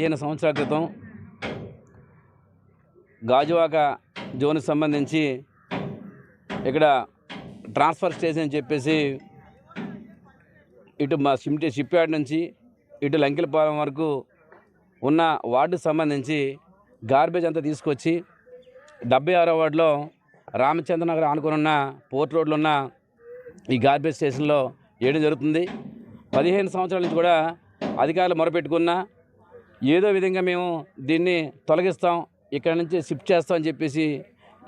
పదిహేను సంవత్సరాల క్రితం గాజువాక జోన్కి సంబంధించి ఇక్కడ ట్రాన్స్ఫర్ స్టేషన్ అని చెప్పేసి ఇటు మా సిమ్టి షిప్ యార్డ్ నుంచి ఇటు లంకిలపాలెం వరకు ఉన్న వార్డుకు సంబంధించి గార్బేజ్ అంతా తీసుకొచ్చి డెబ్బై ఆరో వార్డులో రామచంద్ర నగర్ ఆనుకుని ఉన్న పోర్ట్ రోడ్లో ఉన్న ఈ గార్బేజ్ స్టేషన్లో వేయడం జరుగుతుంది. పదిహేను సంవత్సరాల నుంచి కూడా అధికారులు మొరపెట్టుకున్నా ఏదో విధంగా మేము దీన్ని తొలగిస్తాం ఇక్కడ నుంచి షిఫ్ట్ చేస్తాం అని చెప్పేసి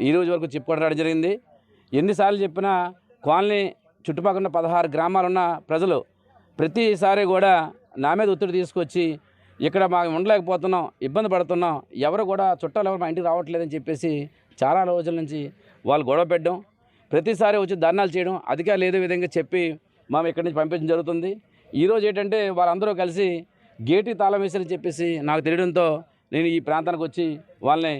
ఈ రోజు వరకు చెప్పుకోవడం జరిగింది. ఎన్నిసార్లు చెప్పినా కాలనీ చుట్టుపక్కల ఉన్న పదహారు గ్రామాలు ఉన్న ప్రజలు ప్రతిసారి కూడా నా మీద ఒత్తిడి తీసుకొచ్చి ఇక్కడ మాకు ఉండలేకపోతున్నాం ఇబ్బంది పడుతున్నాం ఎవరు కూడా చుట్టాలు ఎవరు మా ఇంటికి రావట్లేదని చెప్పేసి చాలా రోజుల నుంచి వాళ్ళు గొడవ పెట్టడం ప్రతిసారి వచ్చి ధర్నాలు చేయడం అధికారులు ఏదో విధంగా చెప్పి మేము ఇక్కడి నుంచి పంపించడం జరుగుతుంది. ఈరోజు ఏంటంటే వాళ్ళందరూ కలిసి గేటు తాళం వేసారని చెప్పేసి నాకు తెలియడంతో నేను ఈ ప్రాంతానికి వచ్చి వాళ్ళని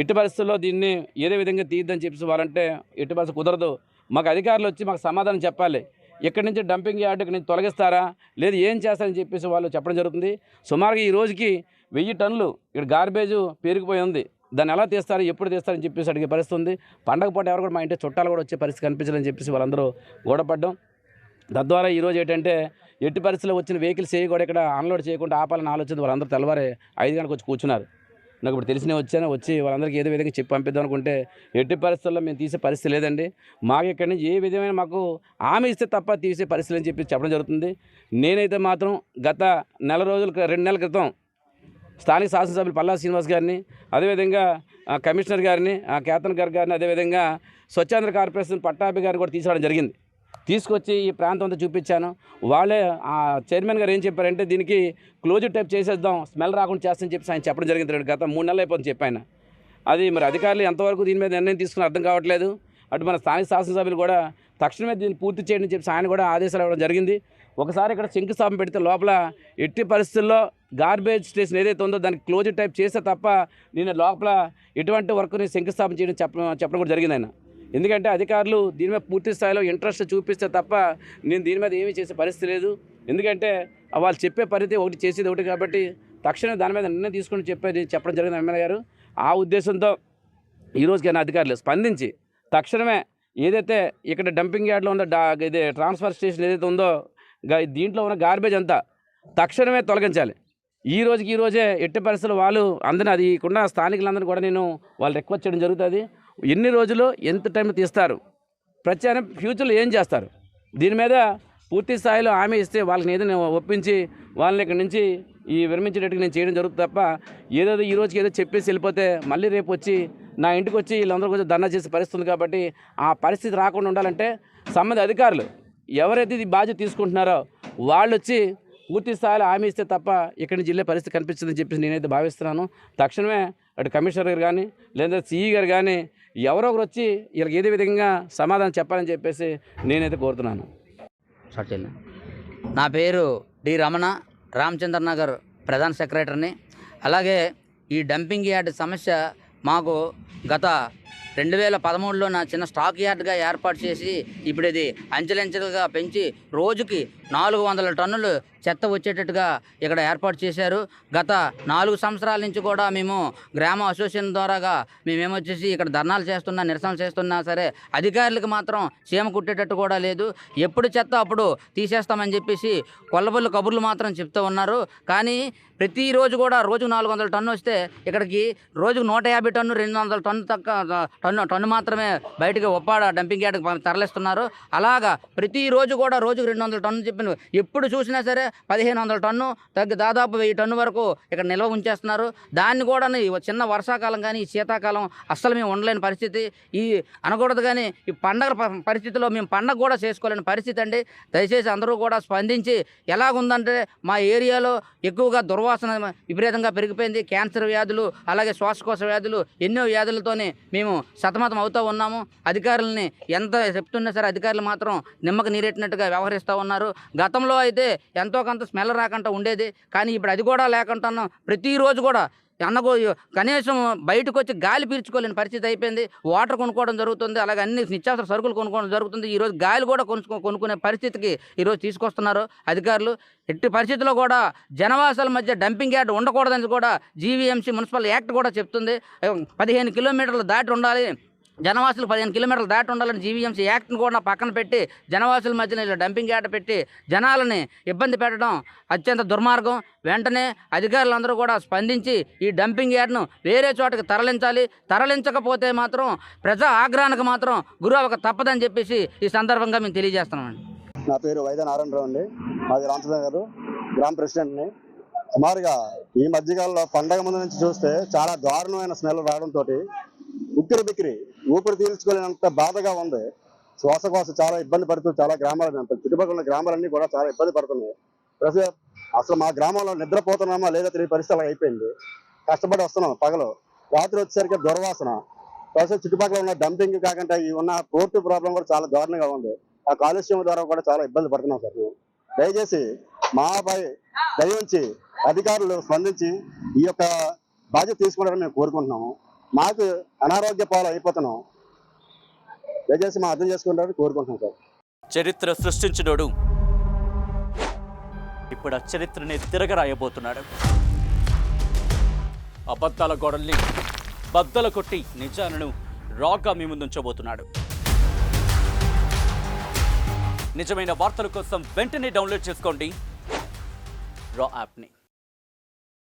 ఎట్టి పరిస్థితుల్లో దీన్ని ఏదే విధంగా తీయద్దని చెప్పేసి వాళ్ళంటే ఎట్టి పరిస్థితి కుదరదు. మాకు అధికారులు వచ్చి మాకు సమాధానం చెప్పాలి. ఇక్కడి నుంచి డంపింగ్ యార్డుకి నుంచి తొలగిస్తారా? లేదు ఏం చేస్తారని చెప్పేసి వాళ్ళు చెప్పడం జరుగుతుంది. సుమారుగా ఈ రోజుకి వెయ్యి టన్నులు ఇక్కడ గార్బేజ్ పేరుకుపోయి ఉంది. దాన్ని ఎలా తీస్తారు? ఎప్పుడు తీస్తారని చెప్పేసి అడిగే పరిస్థితి ఉంది. పండగ పూట ఎవరు కూడా మా ఇంటి చుట్టాలు కూడా వచ్చే పరిస్థితి కనిపించాలని చెప్పేసి వాళ్ళందరూ గోడపడ్డం. తద్వారా ఈరోజు ఏంటంటే ఎట్టి పరిస్థితుల్లో వచ్చిన వెహికల్స్ ఏ కూడా ఇక్కడ అన్లోడ్ చేయకుండా ఆపాలని ఆలోచన వాళ్ళందరూ తెల్లవారే ఐదు గంటలకు వచ్చి కూర్చున్నారు. నాకు ఇప్పుడు తెలిసిన వచ్చాను. వచ్చి వాళ్ళందరికీ ఏదో విధంగా చెప్పి పంపిద్దాం అనుకుంటే ఎట్టి పరిస్థితుల్లో మేము తీసే పరిస్థితి లేదండి. మాకు ఇక్కడి నుంచి ఏ విధమైన మాకు హామీ ఇస్తే తప్ప తీసే పరిస్థితి అని చెప్పి చెప్పడం జరుగుతుంది. నేనైతే మాత్రం గత నెల రోజుల రెండు నెలల క్రితం స్థానిక శాసనసభ్యులు పల్లా శ్రీనివాస్ గారిని అదేవిధంగా ఆ, కమిషనర్ గారిని ఆ, కేతన్ గారు గారిని అదేవిధంగా స్వచ్ఛాంధ్ర కార్పొరేషన్ పట్టాభి గారిని కూడా తీసుకోవడం జరిగింది. తీసుకొచ్చి ఈ ప్రాంతం అంతా చూపించాను. వాళ్ళే ఆ చైర్మన్ గారు ఏం చెప్పారంటే దీనికి క్లోజ్ టైప్ చేసేద్దాం స్మెల్ రాకుండా చేస్తామని చెప్పి ఆయన చెప్పడం జరిగింది రెండు గత మూడు నెలలు అయిపోతుంది చెప్పాయన. అది మరి అధికారులు ఎంతవరకు దీని మీద నిర్ణయం తీసుకుని అర్థం కావట్లేదు. అటు మన స్థానిక శాసనసభ్యులు కూడా తక్షణమే దీన్ని పూర్తి చేయడం చెప్పి ఆయన కూడా ఆదేశాలు ఇవ్వడం జరిగింది. ఒకసారి ఇక్కడ శంకుస్థాపన పెడితే లోపల ఎట్టి పరిస్థితుల్లో గార్బేజ్ స్టేషన్ ఏదైతే ఉందో దానికి క్లోజ్ టైప్ చేస్తే తప్ప నేను లోపల ఎటువంటి వర్క్ని శంకుస్థాపన చేయడం చెప్ప చెప్పడం కూడా జరిగింది ఆయన. ఎందుకంటే అధికారులు దీని మీద పూర్తి స్థాయిలో ఇంట్రెస్ట్ చూపిస్తే తప్ప నేను దీని మీద ఏమీ చేసే పరిస్థితి లేదు. ఎందుకంటే వాళ్ళు చెప్పే పరిధి ఒకటి చేసేది ఒకటి కాబట్టి తక్షణమే దాని మీద నిర్ణయం తీసుకుని చెప్పేది చెప్పడం జరిగింది ఎమ్మెల్యే గారు. ఆ ఉద్దేశంతో ఈ రోజుకైనా అధికారులు స్పందించి తక్షణమే ఏదైతే ఇక్కడ డంపింగ్ యార్డ్లో ఉన్న డా ఇది ట్రాన్స్ఫర్ స్టేషన్ ఏదైతే ఉందో దీంట్లో ఉన్న గార్బేజ్ అంతా తక్షణమే తొలగించాలి. ఈ రోజుకి ఈ రోజే ఎట్టి పరిస్థితులు వాళ్ళు అందరినీ అది ఉన్న స్థానికులందరినీ కూడా నేను వాళ్ళు రిక్వెస్ట్ చేయడం జరుగుతుంది. ఎన్ని రోజులు ఎంత టైం తీస్తారు? ప్రత్యేక ఫ్యూచర్లో ఏం చేస్తారు? దీని మీద పూర్తి స్థాయిలో హామీ ఇస్తే వాళ్ళకి నేను ఒప్పించి వాళ్ళని ఇక్కడి నుంచి ఈ విరమించేటట్టుగా నేను చేయడం జరుగుతుంది తప్ప ఏదో ఈ రోజుకి ఏదో చెప్పేసి వెళ్ళిపోతే మళ్ళీ రేపు వచ్చి నా ఇంటికి వచ్చి వీళ్ళందరూ కొంచెం ధర్నా చేసే పరిస్థితుంది కాబట్టి ఆ పరిస్థితి రాకుండా ఉండాలంటే సంబంధ అధికారులు ఎవరైతే ఇది బాధ్యత తీసుకుంటున్నారో వాళ్ళు వచ్చి పూర్తి స్థాయిలో హామీ ఇస్తే తప్ప ఇక్కడి నుంచి వెళ్ళే పరిస్థితి కనిపించదని చెప్పేసి నేనైతే భావిస్తున్నాను. తక్షణమే అటు కమిషనర్ గారు కానీ లేదా సిఈ గారు కానీ ఎవరో ఒకరు వచ్చి వీళ్ళకి ఏదే విధంగా సమాధానం చెప్పాలని చెప్పేసి నేనైతే కోరుతున్నాను. సటిల్ నా పేరు డి రమణ రామచంద్ర నగర్ ప్రధాన సెక్రటరీని. అలాగే ఈ డంపింగ్ యార్డ్ సమస్య మాకు గత రెండు వేల పదమూడులో నా చిన్న స్టాక్ యార్డ్గా ఏర్పాటు చేసి ఇప్పుడు ఇది అంచెలంచెలుగా పెంచి రోజుకి నాలుగు వందల టన్నులు చెత్త వచ్చేటట్టుగా ఇక్కడ ఏర్పాటు చేశారు. గత నాలుగు సంవత్సరాల నుంచి కూడా మేము గ్రామ అసోసియేషన్ ద్వారాగా మేమేమొచ్చేసి ఇక్కడ ధర్నాలు చేస్తున్నా నిరసనలు చేస్తున్నా సరే అధికారులకు మాత్రం చీమ కుట్టేటట్టు కూడా లేదు. ఎప్పుడు చెత్త అప్పుడు తీసేస్తామని చెప్పేసి కొల్లబొల్లు కబుర్లు మాత్రం చెప్తూ ఉన్నారు. కానీ ప్రతిరోజు కూడా రోజుకు నాలుగు వందల టన్ను వస్తే ఇక్కడికి రోజుకు నూట యాభై టన్ను రెండు వందల టన్ను తక్కువ టన్ను టన్ను మాత్రమే బయటకు ఒప్పాడ డంపింగ్ యార్డ్కి తరలిస్తున్నారు. అలాగా ప్రతిరోజు కూడా రోజుకు రెండు వందల టన్ను చెప్పిన ఎప్పుడు చూసినా సరే పదిహేను వందల టన్ను తగ్గి దాదాపు వెయ్యి టన్ను వరకు ఇక్కడ నిల్వ ఉంచేస్తున్నారు. దాన్ని కూడా ఈ చిన్న వర్షాకాలం కానీ శీతాకాలం అస్సలు మేము ఉండలేని పరిస్థితి. ఈ అనకూడదు కానీ ఈ పండగ ప- పరిస్థితిలో మేము పండగ కూడా చేసుకోలేని పరిస్థితి అండి. దయచేసి అందరూ కూడా స్పందించి ఎలాగుందంటే మా ఏరియాలో ఎక్కువగా దుర్వాసన విపరీతంగా పెరిగిపోయింది. క్యాన్సర్ వ్యాధులు అలాగే శ్వాసకోశ వ్యాధులు ఎన్నో వ్యాధులతోనే మేము సతమతం అవుతూ ఉన్నాము. అధికారులని ఎంత చెప్తున్నా సరే అధికారులు మాత్రం నిమ్మకు నీరెట్టినట్టుగా వ్యవహరిస్తూ ఉన్నారు. గతంలో అయితే ఎంతో కొంత స్మెల్ రాకుండా ఉండేది. కానీ ఇప్పుడు అది కూడా లేకుండా ప్రతిరోజు కూడా అన్నగో కనీసం బయటకు వచ్చి గాలి పీల్చుకోలేని పరిస్థితి అయిపోయింది. వాటర్ కొనుక్కోవడం జరుగుతుంది. అలాగే అన్ని నిత్యావసర సరుకులు కొనుక్కోవడం జరుగుతుంది. ఈరోజు గాలి కూడా కొనుక్కో కొనుక్కునే పరిస్థితికి ఈరోజు తీసుకొస్తున్నారు అధికారులు. ఎట్టి పరిస్థితుల్లో కూడా జనవాసాల మధ్య డంపింగ్ యార్డ్ ఉండకూడదని కూడా జీవీఎంసీ మున్సిపల్ యాక్ట్ కూడా చెప్తుంది. పదిహేను కిలోమీటర్లు దాటి ఉండాలి. జనవాసులు పదిహేను కిలోమీటర్లు దాటి ఉండాలని జీవీఎంసీ యాక్ట్ని కూడా పక్కన పెట్టి జనవాసుల మధ్యన ఇలా డంపింగ్ యార్డ్ పెట్టి జనాలని ఇబ్బంది పెట్టడం అత్యంత దుర్మార్గం. వెంటనే అధికారులందరూ కూడా స్పందించి ఈ డంపింగ్ యార్డ్ను వేరే చోటకి తరలించాలి. తరలించకపోతే మాత్రం ప్రజా ఆగ్రహానికి మాత్రం గురవక తప్పదని చెప్పేసి ఈ సందర్భంగా మేము తెలియజేస్తున్నామండి. నా పేరు వైద్య నారాయణరావు అండి. మాది రామచంద్ర గారు గ్రామ ప్రెసిడెంట్ని. సుమారుగా ఈ మధ్యకాలంలో పండగ ముందు నుంచి చూస్తే చాలా దారుణమైన స్మెల్ రావడంతో ఉక్కిరి బిక్కిరి ఊపిరి తీల్చుకోలేనంత బాధగా ఉంది. శ్వాసకోశ చాలా ఇబ్బంది పడుతూ చాలా గ్రామాలు చుట్టుపక్కల ఉన్న గ్రామాలన్నీ కూడా చాలా ఇబ్బంది పడుతున్నాయి. ప్రస్తుతం అసలు మా గ్రామంలో నిద్రపోతున్నామా లేదా తెలియని పరిస్థితి అయిపోయింది. కష్టపడి వస్తున్నాం పగలు. రాత్రి వచ్చేసరికి దుర్వాసన. ప్రస్తుతం చుట్టుపక్కల ఉన్న డంపింగ్ కాకుండా ఈ ఉన్న పోర్టు ప్రాబ్లం కూడా చాలా దారుణంగా ఉంది. ఆ కాలుష్యం ద్వారా కూడా చాలా ఇబ్బంది పడుతున్నాం సార్ దయచేసి మాపై దయించి అధికారులు స్పందించి ఈ యొక్క బాధ్యత తీసుకోవడానికి మేము కోరుకుంటున్నాము. మాకు అనారోగ్య పాలు అయిపోతున్నాం. దయచేసి మా అర్థం చేసుకుంటారని కోరుకుంటున్నాం సార్. చరిత్ర సృష్టించినోడు ఇప్పుడు ఆ చరిత్రని తిరగరాయబోతున్నాడు. అబద్ధాల గోడల్ని బద్దల కొట్టి నిజాలను రాగా మీ ముందుంచబోతున్నాడు. నిజమైన వార్తల కోసం వెంటనే డౌన్లోడ్ చేసుకోండి. రా యాప్ని.